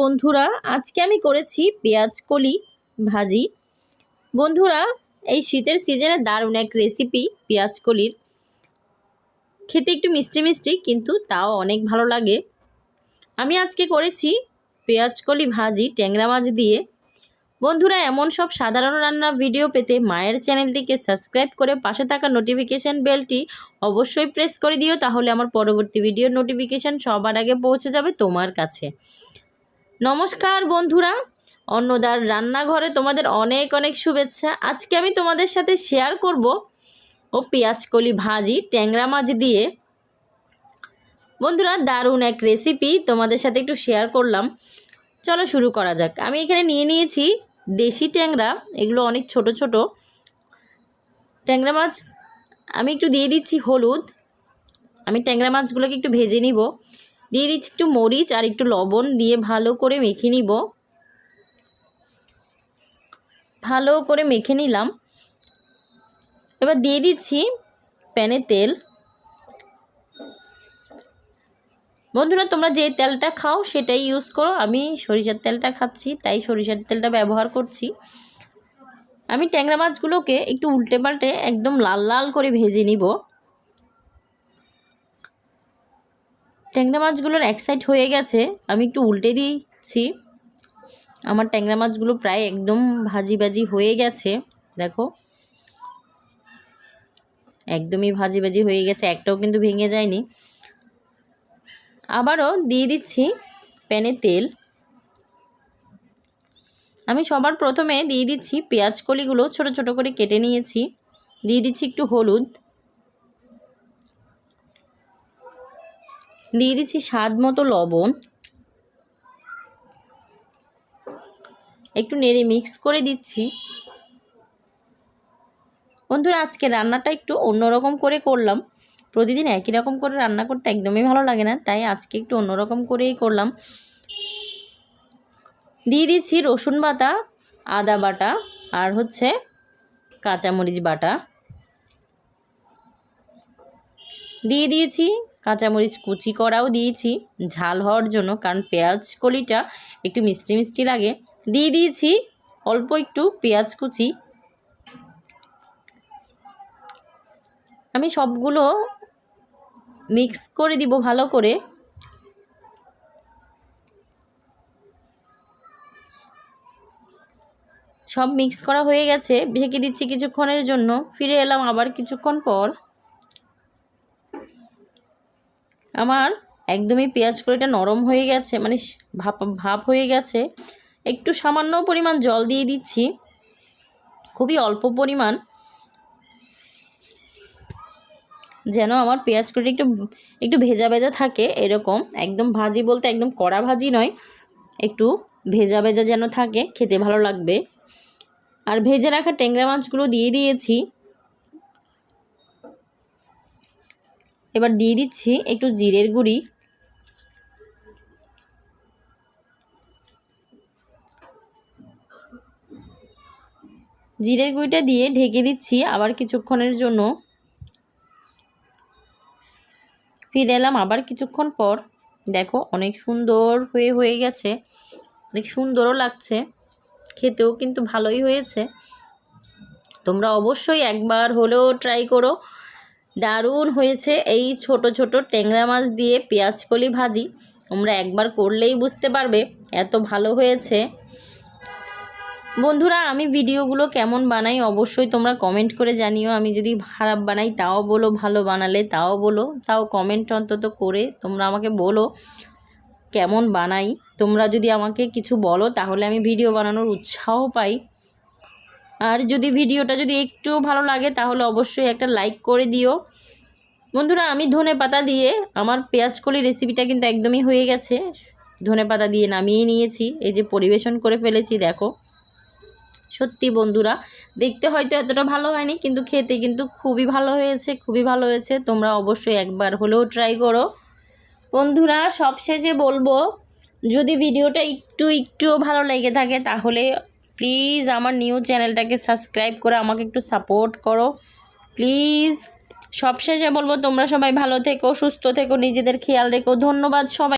বন্ধুরা, আজকে আমি করেছি পেঁয়াজ কলি ভাজি। বন্ধুরা, এই শীতের সিজনে দারুণ এক রেসিপি পেঁয়াজ কলির। খেতে একটু মিষ্টি মিষ্টি, কিন্তু তাও অনেক ভালো লাগে। আমি আজকে করেছি পেঁয়াজ কলি ভাজি, ট্যাংরা মাছ দিয়ে। বন্ধুরা, এমন সব সাধারণ রান্নার ভিডিও পেতে মায়ের চ্যানেলটিকে সাবস্ক্রাইব করে পাশে থাকা নোটিফিকেশান বেলটি অবশ্যই প্রেস করে দিও, তাহলে আমার পরবর্তী ভিডিওর নোটিফিকেশান সবার আগে পৌঁছে যাবে তোমার কাছে। নমস্কার বন্ধুরা, অন্নদার রান্নাঘরে তোমাদের অনেক অনেক শুভেচ্ছা। আজকে আমি তোমাদের সাথে শেয়ার করব ও পেঁয়াজকলি ভাজি, ট্যাংরা মাছ দিয়ে। বন্ধুরা, দারুণ এক রেসিপি তোমাদের সাথে একটু শেয়ার করলাম। চলো শুরু করা যাক। আমি এখানে নিয়ে নিয়েছি দেশি ট্যাংরা, এগুলো অনেক ছোট ছোট। ট্যাংরা মাছ আমি একটু দিয়ে দিচ্ছি হলুদ। আমি ট্যাংরা মাছগুলোকে একটু ভেজে নিব। দিয়ে দিচ্ছি একটু মরিচ আর একটু লবণ দিয়ে ভালো করে মেখে নিব। ভালো করে মেখে নিলাম। এবার দিয়ে দিচ্ছি প্যানে তেল। বন্ধুরা, তোমরা যে তেলটা খাও সেটাই ইউজ করো। আমি সরিষার তেলটা খাচ্ছি, তাই সরিষার তেলটা ব্যবহার করছি। আমি ট্যাংরা মাছগুলোকে একটু উল্টে পাল্টে একদম লাল লাল করে ভেজে নিব। ট্যাংরা মাছগুলোর এক সাইড হয়ে গেছে, আমি একটু উল্টে দিচ্ছি। আমার ট্যাংরা মাছগুলো প্রায় একদম ভাজি ভাজি হয়ে গেছে, দেখো। একদমই ভাজি ভাজি হয়ে গেছে, একটাও কিন্তু ভেঙে যায়নি। আবারও দিয়ে দিচ্ছি প্যানে তেল। আমি সবার প্রথমে দিয়ে দিচ্ছি পেঁয়াজ কলিগুলো, ছোট ছোট করে কেটে নিয়েছি। দিয়ে দিচ্ছি একটু হলুদ। দিয়ে দিচ্ছি স্বাদ মতো লবণ। একটু নেড়ে মিক্স করে দিচ্ছি। বন্ধুরা, আজকে রান্নাটা একটু অন্যরকম করে করলাম। প্রতিদিন একই রকম করে রান্না করতে একদমই ভালো লাগে না, তাই আজকে একটু অন্যরকম করেই করলাম। দিয়ে দিচ্ছি রসুন বাটা, আদা বাটা আর হচ্ছে কাঁচামরিচ বাটা। দিয়ে দিয়েছি কাঁচামরিচ কুচি করাও দিয়েছি। ঝাল হওয়ার জন্য, কারণ পেঁয়াজ কলিটা একটু মিষ্টি মিষ্টি লাগে। দিয়ে দিয়েছি অল্প একটু পেঁয়াজ কুচি। আমি সবগুলো মিক্স করে দিব ভালো করে। সব মিক্স করা হয়ে গেছে। ঢেকে দিচ্ছি কিছুক্ষণের জন্য। ফিরে এলাম আবার কিছুক্ষণ পর। আমার একদমই পেঁয়াজ কড়িটা নরম হয়ে গেছে মানে ভাপ ভাপ হয়ে গেছে। একটু সামান্য পরিমাণ জল দিয়ে দিচ্ছি। খুবই অল্প পরিমাণ। যেন আমার পেঁয়াজ কড়ি একটু একটু ভেজা ভেজা থাকে এরকম। একদম ভাজি বলতে একদম কড়া ভাজি নয়, একটু ভেজা ভেজা যেন থাকে, খেতে ভালো লাগবে। আর ভেজে রাখা ট্যাংরা মাছগুলো দিয়ে দিয়েছি। এবার দিয়ে দিচ্ছি একটু জিরের গুঁড়ি। জিরের গুঁড়িটা দিয়ে ঢেকে দিচ্ছি আবার কিছুক্ষণের জন্য। ফিরে এলাম আবার কিছুক্ষণ পর। দেখো অনেক সুন্দর হয়ে হয়ে গেছে। অনেক সুন্দরও লাগছে। খেতেও কিন্তু ভালোই হয়েছে। তোমরা অবশ্যই একবার হলেও ট্রাই করো। দারুণ হয়েছে এই ছোট ছোট ট্যাংরা মাছ দিয়ে পেঁয়াজ কলি ভাজি। তোমরা একবার করলেই বুঝতে পারবে এত ভালো হয়েছে। বন্ধুরা, আমি ভিডিওগুলো কেমন বানাই অবশ্যই তোমরা কমেন্ট করে জানিও। আমি যদি খারাপ বানাই, তাও বলো, ভালো বানালে তাও বলো। তাও কমেন্ট অন্তত করে তোমরা আমাকে বলো কেমন বানাই। তোমরা যদি আমাকে কিছু বলো, তাহলে আমি ভিডিও বানানোর উৎসাহ পাই। আর যদি ভিডিওটা যদি একটু ভালো লাগে, তাহলে অবশ্যই একটা লাইক করে দিও। বন্ধুরা, আমি ধনে পাতা দিয়ে আমার পেঁয়াজ কলি রেসিপিটা কিন্তু একদমই হয়ে গেছে। ধনে পাতা দিয়ে নামিয়ে নিয়েছি, এই যে পরিবেশন করে ফেলেছি, দেখো। সত্যি বন্ধুরা, দেখতে হয়তো এতটা ভালো হয়নি, কিন্তু খেতে কিন্তু খুবই ভালো হয়েছে, খুবই ভালো হয়েছে। তোমরা অবশ্যই একবার হলেও ট্রাই করো। বন্ধুরা, সবশেষে বলব, যদি ভিডিওটা একটু, একটুও ভালো লেগে থাকে, তাহলে প্লিজ আমার নিউ চ্যানেলটাকে সাবস্ক্রাইব করে আমাকে একটু সাপোর্ট করো। প্লিজ সবশেষে বলব, তোমরা সবাই ভালো থেকো, সুস্থ থেকো, নিজেদের খেয়াল রেখো। ধন্যবাদ সবাই।